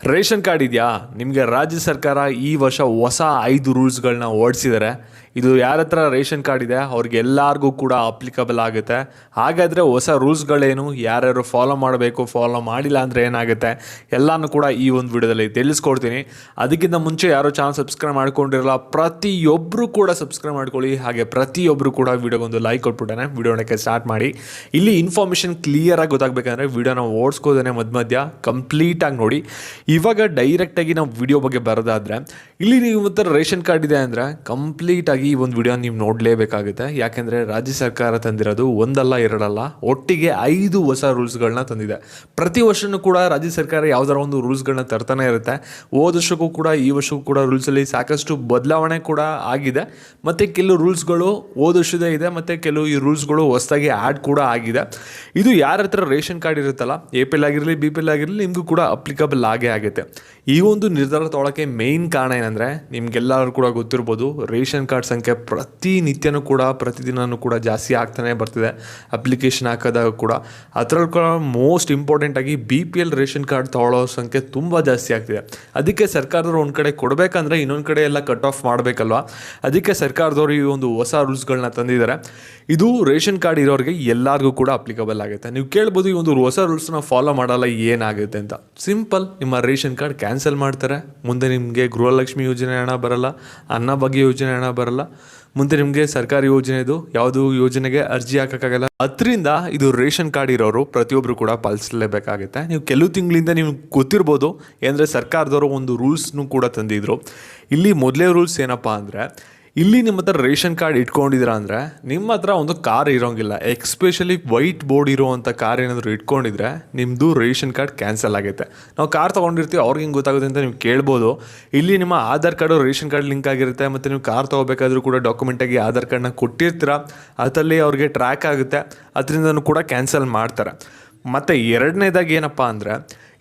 Ration card ಇದೆಯಾ? ನಿಮಗೆ ರಾಜ್ಯ ಸರ್ಕಾರ ಈ ವರ್ಷ ಹೊಸ ಐದು ರೂಲ್ಸ್ಗಳನ್ನ ಓಡಿಸಿದ್ದಾರೆ ಇದು ಯಾರ ಹತ್ರ ರೇಷನ್ ಕಾರ್ಡ್ ಇದೆ, ಅವ್ರಿಗೆ ಎಲ್ಲರಿಗೂ ಕೂಡ ಅಪ್ಲಿಕಬಲ್ ಆಗುತ್ತೆ. ಹಾಗಾದರೆ ಹೊಸ ರೂಲ್ಸ್ಗಳೇನು ಯಾರ್ಯಾರು ಫಾಲೋ ಮಾಡಬೇಕು ಫಾಲೋ ಮಾಡಿಲ್ಲ ಅಂದರೆ ಏನಾಗುತ್ತೆ? ಎಲ್ಲನೂ ಕೂಡ ಈ ಒಂದು ವಿಡಿಯೋದಲ್ಲಿ ತಿಳಿಸ್ಕೊಡ್ತೀನಿ. ಅದಕ್ಕಿಂತ ಮುಂಚೆ ಯಾರೋ ಚಾನಲ್ ಸಬ್ಸ್ಕ್ರೈಬ್ ಮಾಡ್ಕೊಂಡಿರಲ್ಲ ಪ್ರತಿಯೊಬ್ಬರು ಕೂಡ ಸಬ್ಸ್ಕ್ರೈಬ್ ಮಾಡ್ಕೊಳ್ಳಿ. ಹಾಗೆ ಪ್ರತಿಯೊಬ್ಬರು ಕೂಡ ವಿಡಿಯೋಗೊಂದು ಲೈಕ್ ಕೊಟ್ಬಿಟ್ಟಾನೆ ವಿಡಿಯೋಣಕ್ಕೆ ಸ್ಟಾರ್ಟ್ ಮಾಡಿ. ಇಲ್ಲಿ ಇನ್ಫಾರ್ಮೇಷನ್ ಕ್ಲಿಯರಾಗಿ ಗೊತ್ತಾಗಬೇಕಂದ್ರೆ ವಿಡಿಯೋನ ಓಡಿಸ್ಕೋದೇನೆ ಮಧ್ಯ ಮಧ್ಯ ಕಂಪ್ಲೀಟಾಗಿ ನೋಡಿ. ಇವಾಗ ಡೈರೆಕ್ಟಾಗಿ ನಾವು ವಿಡಿಯೋ ಬಗ್ಗೆ ಬರೋದಾದರೆ, ಇಲ್ಲಿ ನೀವು ಹತ್ರ ರೇಷನ್ ಕಾರ್ಡ್ ಇದೆ ಅಂದರೆ ಕಂಪ್ಲೀಟಾಗಿ ಈ ಒಂದು ವಿಡಿಯೋ ನೀವು ನೋಡಲೇಬೇಕಾಗುತ್ತೆ. ಯಾಕೆಂದರೆ ರಾಜ್ಯ ಸರ್ಕಾರ ತಂದಿರೋದು ಒಂದಲ್ಲ, ಎರಡಲ್ಲ, ಒಟ್ಟಿಗೆ ಐದು ಹೊಸ ರೂಲ್ಸ್ಗಳನ್ನ ತಂದಿದೆ. ಪ್ರತಿ ವರ್ಷನೂ ಕೂಡ ರಾಜ್ಯ ಸರ್ಕಾರ ಯಾವ್ದಾರ ಒಂದು ರೂಲ್ಸ್ಗಳನ್ನ ತರ್ತಾನೆ ಇರುತ್ತೆ. ಹೋದ ವರ್ಷಕ್ಕೂ ಕೂಡ, ಈ ವರ್ಷಕ್ಕೂ ಕೂಡ ರೂಲ್ಸಲ್ಲಿ ಸಾಕಷ್ಟು ಬದಲಾವಣೆ ಕೂಡ ಆಗಿದೆ. ಮತ್ತು ಕೆಲವು ರೂಲ್ಸ್ಗಳು ಹೋದ ವರ್ಷದೇ ಇದೆ, ಮತ್ತು ಕೆಲವು ಈ ರೂಲ್ಸ್ಗಳು ಹೊಸದಾಗಿ ಆ್ಯಡ್ ಕೂಡ ಆಗಿದೆ. ಇದು ಯಾರ ಹತ್ರ ರೇಷನ್ ಕಾರ್ಡ್ ಇರುತ್ತಲ್ಲ, ಎ ಪಿ ಎಲ್ ಆಗಿರಲಿ, ಬಿ ಪಿ ಎಲ್ ಆಗಿರಲಿ, ನಿಮಗೂ ಕೂಡ ಅಪ್ಲಿಕಬಲ್ ಆಗೇ ಆಗುತ್ತೆ. ಈ ಒಂದು ನಿರ್ಧಾರ ತೊಗೊಳಕ್ಕೆ ಮೇಯ್ನ್ ಕಾರಣ ಏನಂದರೆ, ನಿಮ್ಗೆಲ್ಲರೂ ಕೂಡ ಗೊತ್ತಿರ್ಬೋದು, ರೇಷನ್ ಕಾರ್ಡ್ ಸಂಖ್ಯೆ ಪ್ರತಿನಿತ್ಯನೂ ಕೂಡ ಪ್ರತಿದಿನವೂ ಕೂಡ ಜಾಸ್ತಿ ಆಗ್ತಾನೆ ಬರ್ತಿದೆ. ಅಪ್ಲಿಕೇಶನ್ ಹಾಕೋದಾಗ ಕೂಡ. ಅದರಲ್ಲಿ ಕೂಡ most ಇಂಪಾರ್ಟೆಂಟಾಗಿ B P L ration card ತೊಗೊಳ್ಳೋ ಸಂಖ್ಯೆ ತುಂಬ ಜಾಸ್ತಿ ಆಗ್ತಿದೆ. ಅದಕ್ಕೆ ಸರ್ಕಾರದವ್ರು ಒಂದು ಕಡೆ ಕೊಡಬೇಕಂದ್ರೆ ಇನ್ನೊಂದು ಕಡೆ ಎಲ್ಲ ಕಟ್ ಆಫ್ ಮಾಡಬೇಕಲ್ವ? ಅದಕ್ಕೆ ಸರ್ಕಾರದವರು ಈ ಒಂದು ಹೊಸ ರೂಲ್ಸ್ಗಳನ್ನ ತಂದಿದ್ದಾರೆ. ಇದು ರೇಷನ್ ಕಾರ್ಡ್ ಇರೋರಿಗೆ ಎಲ್ಲರಿಗೂ ಕೂಡ ಅಪ್ಲಿಕಬಲ್ ಆಗುತ್ತೆ. ನೀವು ಕೇಳ್ಬೋದು ಈ ಒಂದು ಹೊಸ ರೂಲ್ಸ್ನ ಫಾಲೋ ಮಾಡಲ್ಲ ಏನಾಗುತ್ತೆ ಅಂತ. ಸಿಂಪಲ್ ನಿಮ್ಮ ರೇಷನ್ ಕಾರ್ಡ್ ಕ್ಯಾನ್ಸಲ್ ಮಾಡ್ತಾರೆ. ಮುಂದೆ ನಿಮಗೆ ಗೃಹಲಕ್ಷ್ಮಿ ಯೋಜನೆ ಹಣ ಬರಲ್ಲ ಬಗ್ಗೆ ಯೋಜನೆ ಹಣ ಬರಲ್ಲ ಮುಂದೆ ನಿಮಗೆ ಸರ್ಕಾರಿ ಯೋಜನೆದು ಯಾವುದು ಯೋಜನೆಗೆ ಅರ್ಜಿ ಹಾಕೋಕ್ಕಾಗಲ್ಲ. ಅದರಿಂದ ಇದು ರೇಷನ್ ಕಾರ್ಡ್ ಇರೋರು ಪ್ರತಿಯೊಬ್ಬರು ಕೂಡ ಪಾಲಿಸಲೇಬೇಕಾಗುತ್ತೆ. ನೀವು ಕೆಲವು ತಿಂಗಳಿಂದ ನೀವು ಗೊತ್ತಿರ್ಬೋದು ಏನಂದರೆ ಸರ್ಕಾರದವರು ಒಂದು ರೂಲ್ಸ್ನು ಕೂಡ ತಂದಿದ್ರು. ಇಲ್ಲಿ ಮೊದಲೇ ರೂಲ್ಸ್ ಏನಪ್ಪ ಅಂದರೆ ಇಲ್ಲಿ ನಿಮ್ಮ ಹತ್ರ ರೇಷನ್ ಕಾರ್ಡ್ ಇಟ್ಕೊಂಡಿದ್ದೀರಾ ಅಂದರೆ ನಿಮ್ಮ ಹತ್ರ ಒಂದು ಕಾರ್ ಇರೋಂಗಿಲ್ಲ. ಎಕ್ಸ್ಪೆಷಲಿ ವೈಟ್ ಬೋರ್ಡ್ ಇರುವಂಥ ಕಾರ್ ಏನಾದರೂ ಇಟ್ಕೊಂಡಿದ್ರೆ ನಿಮ್ಮದು ರೇಷನ್ ಕಾರ್ಡ್ ಕ್ಯಾನ್ಸಲ್ ಆಗುತ್ತೆ ನಾವು ಕಾರ್ ತೊಗೊಂಡಿರ್ತೀವಿ, ಅವ್ರಿಗೆ ಹಿಂಗೆ ಗೊತ್ತಾಗುತ್ತೆ ಅಂತ ನೀವು ಕೇಳ್ಬೋದು. ಇಲ್ಲಿ ನಿಮ್ಮ Aadhaar card, ration card link ಆಗಿರುತ್ತೆ, ಮತ್ತು ನೀವು ಕಾರ್ ತೊಗೋಬೇಕಾದ್ರೂ ಕೂಡ ಡಾಕ್ಯುಮೆಂಟಾಗಿ ಆಧಾರ್ ಕಾರ್ಡ್ನ ಕೊಟ್ಟಿರ್ತೀರ, ಅದರಲ್ಲಿ ಅವ್ರಿಗೆ ಟ್ರ್ಯಾಕ್ ಆಗುತ್ತೆ, ಅದರಿಂದನೂ ಕೂಡ ಕ್ಯಾನ್ಸಲ್ ಮಾಡ್ತಾರೆ. ಮತ್ತು ಎರಡನೇದಾಗಿ ಏನಪ್ಪ ಅಂದರೆ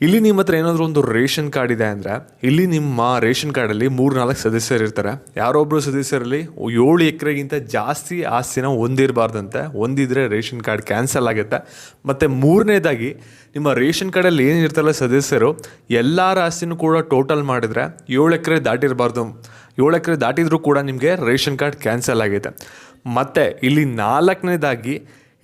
ಇಲ್ಲಿ ನಿಮ್ಮ ಹತ್ರ ಏನಾದರೂ ಒಂದು ರೇಷನ್ ಕಾರ್ಡ್ ಇದೆ ಅಂದರೆ, ಇಲ್ಲಿ ನಿಮ್ಮ ರೇಷನ್ ಕಾರ್ಡಲ್ಲಿ ಮೂರು ನಾಲ್ಕು ಸದಸ್ಯರು ಇರ್ತಾರೆ. ಯಾರೊಬ್ಬರು ಸದಸ್ಯರಲ್ಲಿ ಏಳು ಎಕರೆಗಿಂತ ಜಾಸ್ತಿ ಆಸ್ತಿನ ಹೊಂದಿರಬಾರ್ದಂತೆ, ಹೊಂದಿದ್ರೆ ರೇಷನ್ ಕಾರ್ಡ್ ಕ್ಯಾನ್ಸಲ್ ಆಗುತ್ತೆ. ಮತ್ತು ಮೂರನೇದಾಗಿ, ನಿಮ್ಮ ರೇಷನ್ ಕಾರ್ಡಲ್ಲಿ ಏನಿರ್ತಲ್ಲ ಸದಸ್ಯರು, ಎಲ್ಲರ ಆಸ್ತಿನೂ ಕೂಡ ಟೋಟಲ್ ಮಾಡಿದರೆ ಏಳು ಎಕರೆ ದಾಟಿರಬಾರ್ದು. ಏಳು ಎಕರೆ ದಾಟಿದರೂ ಕೂಡ ನಿಮಗೆ ರೇಷನ್ ಕಾರ್ಡ್ ಕ್ಯಾನ್ಸಲ್ ಆಗಿದೆ ಮತ್ತು ಇಲ್ಲಿ ನಾಲ್ಕನೇದಾಗಿ,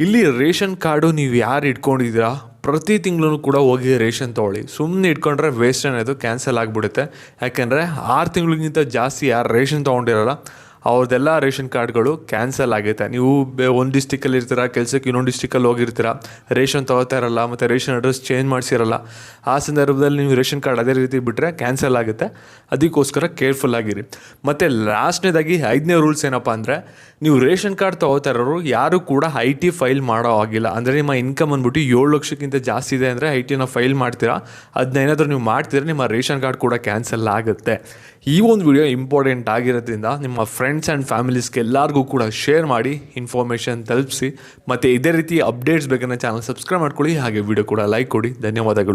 ಇಲ್ಲಿ ರೇಷನ್ ಕಾರ್ಡು ನೀವು ಯಾರು ಇಟ್ಕೊಂಡಿದ್ದೀರಾ? ಪ್ರತಿ ತಿಂಗಳು ಕೂಡ ಹೋಗಿ ರೇಷನ್ ತೊಗೊಳ್ಳಿ. ಸುಮ್ಮನೆ ಇಟ್ಕೊಂಡ್ರೆ ವೇಸ್ಟ್ ಅನ್ನೋದು ಕ್ಯಾನ್ಸಲ್ ಆಗಿಬಿಡುತ್ತೆ. ಯಾಕೆಂದರೆ ಆರು ತಿಂಗಳಿಗಿಂತ ಜಾಸ್ತಿ ಯಾರು ರೇಷನ್ ತೊಗೊಂಡಿರಲ್ಲ ಅವ್ರದ್ದೆಲ್ಲ ರೇಷನ್ ಕಾರ್ಡ್ಗಳು ಕ್ಯಾನ್ಸಲ್ ಆಗುತ್ತೆ. ನೀವು ಬೇ ಒಂದು ಡಿಸ್ಟಿಕಲ್ಲಿ ಇರ್ತೀರ, ಕೆಲಸಕ್ಕೆ ಇನ್ನೊಂದು ಡಿಸ್ಟಿಕಲ್ಲಿ ಹೋಗಿರ್ತೀರ, ರೇಷನ್ ತೊಗೋತಾ ಇರಲ್ಲ, ಮತ್ತು ರೇಷನ್ ಅಡ್ರೆಸ್ ಚೇಂಜ್ ಮಾಡಿಸಿರಲ್ಲ, ಆ ಸಂದರ್ಭದಲ್ಲಿ ನೀವು ರೇಷನ್ ಕಾರ್ಡ್ ಅದೇ ರೀತಿ ಬಿಟ್ಟರೆ ಕ್ಯಾನ್ಸಲ್ ಆಗುತ್ತೆ. ಅದಕ್ಕೋಸ್ಕರ ಕೇರ್ಫುಲ್ ಆಗಿರಿ. ಮತ್ತು ಲಾಸ್ಟ್ನೇದಾಗಿ ಐದನೇ ರೂಲ್ಸ್ ಏನಪ್ಪ ಅಂದರೆ, ನೀವು ರೇಷನ್ ಕಾರ್ಡ್ ತೊಗೋತಾ ಇರೋರು ಯಾರು ಕೂಡ ಐ ಟಿ ಫೈಲ್ ಮಾಡೋ ಆಗಿಲ್ಲ ಅಂದರೆ ನಿಮ್ಮ ಇನ್ಕಮ್ ಅಂದ್ಬಿಟ್ಟು ಏಳು ಲಕ್ಷಕ್ಕಿಂತ ಜಾಸ್ತಿ ಇದೆ ಅಂದರೆ ಐ ಟಿನ ಫೈಲ್ ಮಾಡ್ತೀರಾ ಅದನ್ನ ಏನಾದರೂ ನೀವು ಮಾಡ್ತಿದ್ರೆ ನಿಮ್ಮ ರೇಷನ್ ಕಾರ್ಡ್ ಕೂಡ ಕ್ಯಾನ್ಸಲ್ ಆಗುತ್ತೆ. ಈ ಒಂದು ವಿಡಿಯೋ ಇಂಪಾರ್ಟೆಂಟ್ ಆಗಿರೋದ್ರಿಂದ ನಿಮ್ಮ ಫ್ರೆಂಡ್ಸ್ ಆ್ಯಂಡ್ ಫ್ಯಾಮಿಲೀಸ್ಗೆ ಎಲ್ಲರಿಗೂ ಕೂಡ ಶೇರ್ ಮಾಡಿ ಇನ್ಫಾರ್ಮೇಷನ್ ತಲುಪಿಸಿ, ಮತ್ತು ಇದೇ ರೀತಿ ಅಪ್ಡೇಟ್ಸ್ ಬೇಕಂದ್ರೆ ಚಾನಲ್ ಸಬ್ಸ್ಕ್ರೈಬ್ ಮಾಡ್ಕೊಳ್ಳಿ, ಹಾಗೆ ವಿಡಿಯೋ ಕೂಡ ಲೈಕ್ ಕೊಡಿ. ಧನ್ಯವಾದಗಳು.